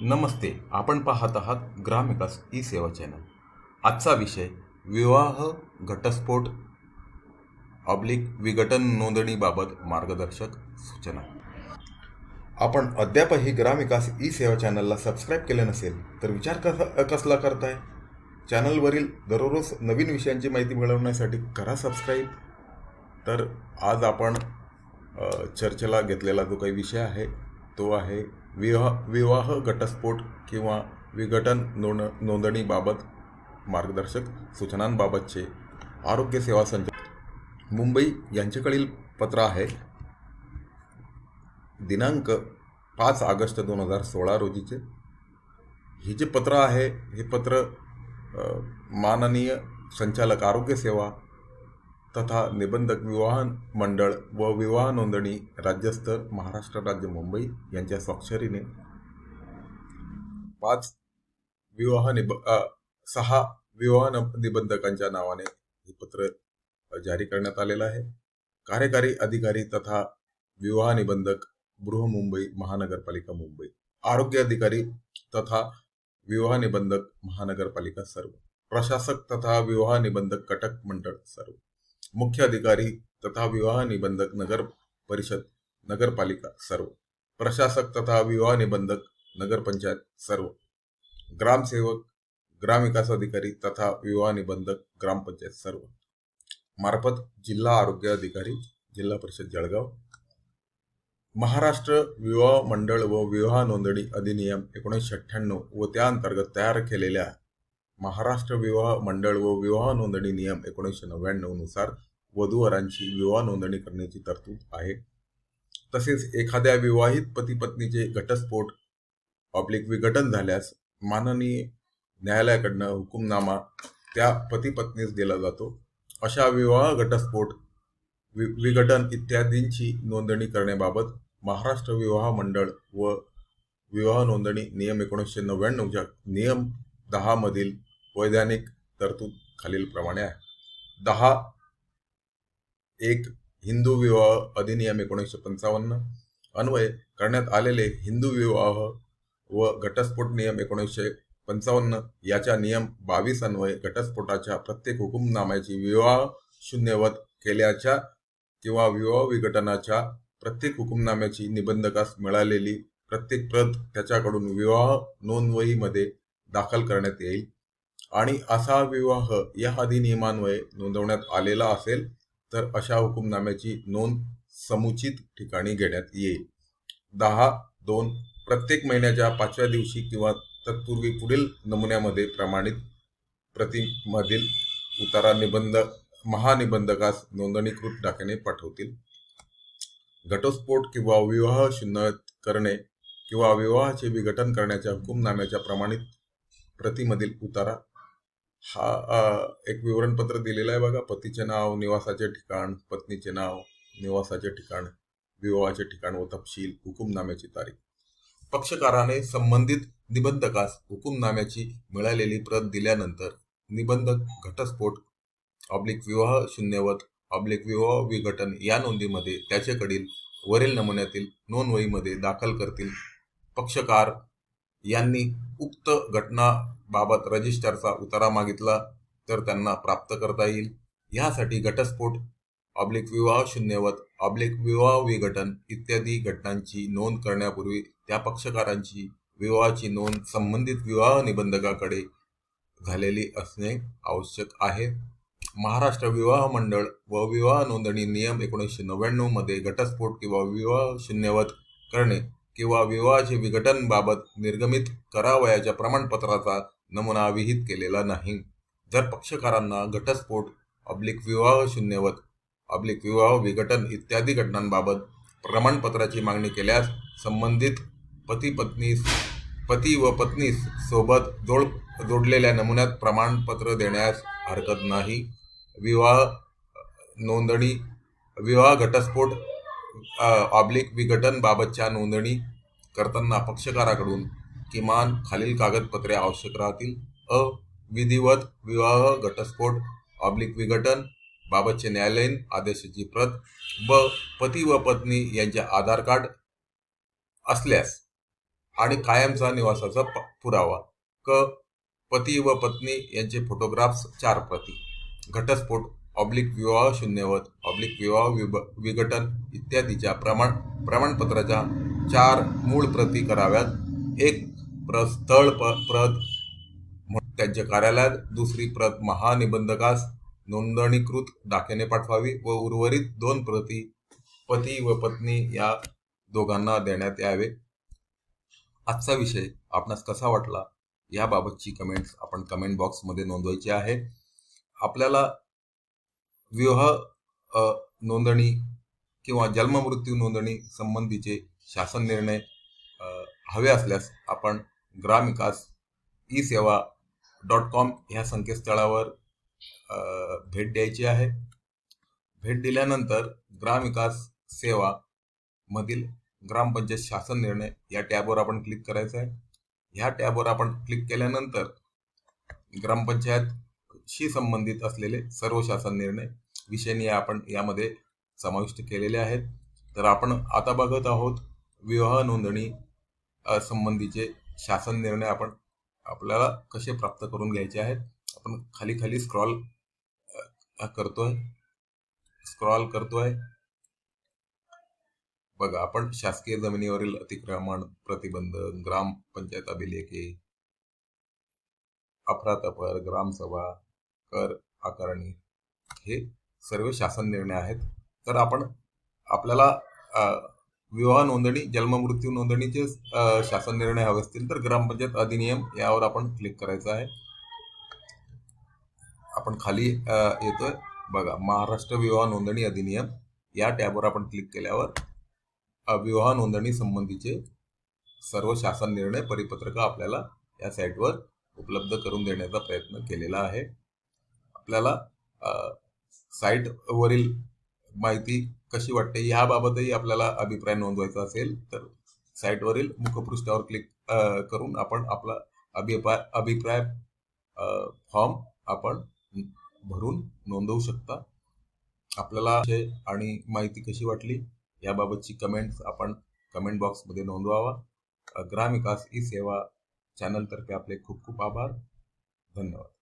नमस्ते आपण पाहत आहात ग्रामविकास ई सेवा चॅनल. आजचा विषय विवाह घटस्फोट ऑब्लिक विघटन नोंदणीबाबत मार्गदर्शक सूचना. आपण अद्यापही ग्रामविकास ई सेवा चॅनलला सबस्क्राईब केले नसेल तर विचार कसा कसला करताय? चॅनलवरील दररोज नवीन विषयांची माहिती मिळवण्यासाठी करा सबस्क्राईब तर आज आपण चर्चेला घेतलेला जो काही विषय आहे तो आहे विवाह विवाह घटस्फोट किंवा विघटन नोंद नोंदणीबाबत मार्गदर्शक सूचनांबाबतचे आरोग्य सेवा संच मुंबई यांच्याकडील पत्र आहे. दिनांक पाच ऑगस्ट दोन हजार सोळा रोजीचे. हे जे पत्र आहे हे पत्र माननीय संचालक आरोग्य सेवा तथा निबंधक विवाह मंडळ व विवाह नोंदणी राज्यस्तर महाराष्ट्र राज्य मुंबई यांच्या स्वाक्षरीने पाच विवाह निब सहा विवाह निबंधकांच्या नावाने हे पत्र जारी करण्यात आलेलं आहे. कार्यकारी अधिकारी तथा विवाह निबंधक बृहमुंबई महानगरपालिका मुंबई आरोग्य अधिकारी तथा विवाह निबंधक महानगरपालिका सर्व प्रशासक तथा विवाह निबंधक कटक मंडळ सर्व. मुख्य अधिकारी तथा विवाह निबंधक नगर परिषद नगरपालिका सर्व प्रशासक तथा विवाह निबंधक नगरपंचायत सर्व ग्रामसेवक ग्रामविकास अधिकारी तथा विवाह निबंधक ग्रामपंचायत सर्व. मार्फत जिल्हा आरोग्य अधिकारी जिल्हा परिषद जळगाव. महाराष्ट्र विवाह मंडळ व विवाह नोंदणी अधिनियम एकोणीसशे अठ्ठ्याण्णव व त्या अंतर्गत तयार केलेल्या महाराष्ट्र विवाह मंडळ व विवाह नोंदणी नियम एकोणीसशे नव्याण्णवनुसार वधूवरांची विवाह नोंदणी करण्याची तरतूद आहे. तसेच एखाद्या विवाहित पती पत्नीचे घटस्फोट ऑब्लिक विघटन झाल्यास माननीय न्यायालयाकडनं हुकुमनामा त्या पती पत्नीस दिला जातो. अशा विवाह घटस्फोट वि- विघटन इत्यादींची नोंदणी करण्याबाबत महाराष्ट्र विवाह मंडळ व विवाह नोंदणी नियम एकोणीसशे नव्याण्णवच्या नियम दहामधील वैधानिक तरतूद खालीलप्रमाणे आहे. दहा एक हिंदू विवाह अधिनियम एकोणीसशे पंचावन्न. अन्वय करण्यात आलेले हिंदू विवाह व घटस्फोट नियम एकोणीसशे पंचावन्न याच्या नियम बावीस अन्वय घटस्फोटाच्या प्रत्येक हुकुमनाम्याची विवाह शून्यवत केल्याच्या किंवा विवाह विघटनाच्या प्रत्येक हुकुमनाम्याची निबंधकास मिळालेली प्रत्येक प्रत त्याच्याकडून विवाह नोंदवहीमध्ये दाखल करण्यात येईल. आणि असा विवाह या अधिनियमान्वये नोंदवण्यात आलेला असेल तर अशा हुकुमनाम्याची नोंद समुचित ठिकाणी घेण्यात येईल. दहा दोन प्रत्येक महिन्याच्या पाचव्या दिवशी किंवा तत्पूर्वी पुढील नमुन्यामध्ये प्रमाणित प्रतीमधील उतारा निबंध महानिबंधकास नोंदणीकृत डाक्याने पाठवतील. घटस्फोट किंवा विवाह शून्य करणे किंवा विवाहाचे विघटन करण्याच्या हुकुमनाम्याच्या प्रमाणित प्रतीमधील उतारा हा एक विवरणपत्र दिलेलं आहे बघा. पतीचे नाव निवासाचे ठिकाण पत्नीचे नाव निवासाचे ठिकाण विवाहाचे ठिकाण व तपशील हुकुमनाम्याची तारीख. पक्षकाराने संबंधित निबंधकास हुकुमनाम्याची मिळालेली प्रत दिल्यानंतर निबंधक घटस्फोट ऑब्लिक विवाह शून्यवत ऑब्लिक विवाह विघटन या नोंदीमध्ये त्याच्याकडील वरील नमुन्यातील नोंदवहीमध्ये दाखल करतील. पक्षकार यांनी उक्त घटनाबाबत रजिस्टरचा उतारा मागितला तर त्यांना प्राप्त करता येईल. यासाठी घटस्फोट ऑब्लिक विवाह शून्यवत ऑब्लिक विवाह विघटन इत्यादी घटनांची नोंद करण्यापूर्वी त्या पक्षकारांची विवाहाची नोंद संबंधित विवाह निबंधकाकडे झालेली असणे आवश्यक आहे. महाराष्ट्र विवाह मंडळ व विवाह नोंदणी नियम एकोणीसशे नव्याण्णवमध्ये घटस्फोट किंवा विवाह शून्यवत करणे किंवा विवाहाचे विघटनबाबत निर्गमित करावयाच्या प्रमाणपत्राचा नमुना विहित केलेला नाही. जर पक्षकारांना घटस्फोट ऑब्लिक विवाह शून्यवत ऑब्लिक विवाह विघटन इत्यादी घटनांबाबत प्रमाणपत्राची मागणी केल्यास संबंधित पती पत्नीस पती व पत्नीस सोबत जोड जोडलेल्या नमुन्यात प्रमाणपत्र देण्यास हरकत नाही. विवाह नोंदणी विवाह घटस्फोट ऑब्लिक विघटन बाबतच्या नोंदणी करताना पक्षकाराकडून किमान खालील कागदपत्रे आवश्यक राहतील. अ. विधिवत विवाह घटस्फोट ऑब्लिक विघटन बाबतचे न्यायालयीन आदेशाची प्रत. ब. पती व पत्नी यांचे आधार कार्ड असल्यास आणि कायमचा निवासाचा प- पुरावा. क. पती व पत्नी यांचे फोटोग्राफ्स चार प्रती. घटस्फोट ऑब्लिक विवाह शून्यवत ऑब्लिक विवाह विब विघटन इत्यादीच्या प्रमाण प्रमाणपत्राच्या चार मूळ प्रती कराव्यात. एक प्रस्थळ प प्रत त्यांच्या कार्यालयात. दुसरी प्रत महानिबंधकास नोंदणीकृत दाखिने पाठवावी व उर्वरित दोन प्रती पती व पत्नी या दोघांना देण्यात यावे. आजचा विषय आपणास कसा वाटला? याबाबतची कमेंट्स आपण कमेंट बॉक्समध्ये नोंदवायची आहे. आपल्याला विवाह नोंदणी किंवा जन्ममृत्यू नोंदणी संबंधीचे शासन निर्णय हवे असल्यास आपण ग्रामविकास ई सेवा डॉट कॉम ह्या संकेतस्थळावर भेट द्यायची आहे. भेट दिल्यानंतर ग्रामविकास सेवा मधील ग्रामपंचायत शासन निर्णय या टॅबवर आपण क्लिक करायचं आहे. ह्या टॅबवर आपण क्लिक केल्यानंतर ग्रामपंचायत शी संबंधित असलेले सर्व शासन निर्णय विषयनी आपण यामध्ये समाविष्ट केलेले आहेत. तर आपण आता बघत आहोत विवाह नोंदणी संबंधीचे शासन निर्णय आपण आपल्याला कसे प्राप्त करून घ्यायचे आहेत. आपण खाली खाली स्क्रॉल करतोय. स्क्रॉल करतोय. बघा आपण शासकीय जमिनीवरील अतिक्रमण प्रतिबंध ग्रामपंचायत अभिलेखे अफरातफर ग्रामसभा कर आकारणी हे सर्व शासन निर्णय आहेत. तर आपण आपल्याला विवाह नोंदणी जन्ममृत्यू नोंदणीचे शासन निर्णय हवे असतील तर ग्रामपंचायत अधिनियम यावर आपण क्लिक करायचं आहे. आपण खाली येतोय. बघा महाराष्ट्र विवाह नोंदणी अधिनियम या टॅबवर आपण क्लिक केल्यावर विवाह नोंदणी संबंधीचे सर्व शासन निर्णय परिपत्रक आपल्याला या साईटवर उपलब्ध करून देण्याचा प्रयत्न केलेला आहे. आपल्याला साईटवरील माहिती कशी वाटते ह्याबाबतही आपल्याला अभिप्राय नोंदवायचा असेल तर साईटवरील मुखपृष्ठावर क्लिक करून आपण आपला अभिप्राय अभिप्राय फॉर्म आपण भरून नोंदवू शकता. आपल्याला आणि माहिती कशी वाटली याबाबतची कमेंट्स आपण कमेंट बॉक्समध्ये नोंदवावा. ग्राम ग्रामविकास ई सेवा चॅनलतर्फे आपले खूप खूप आभार. धन्यवाद.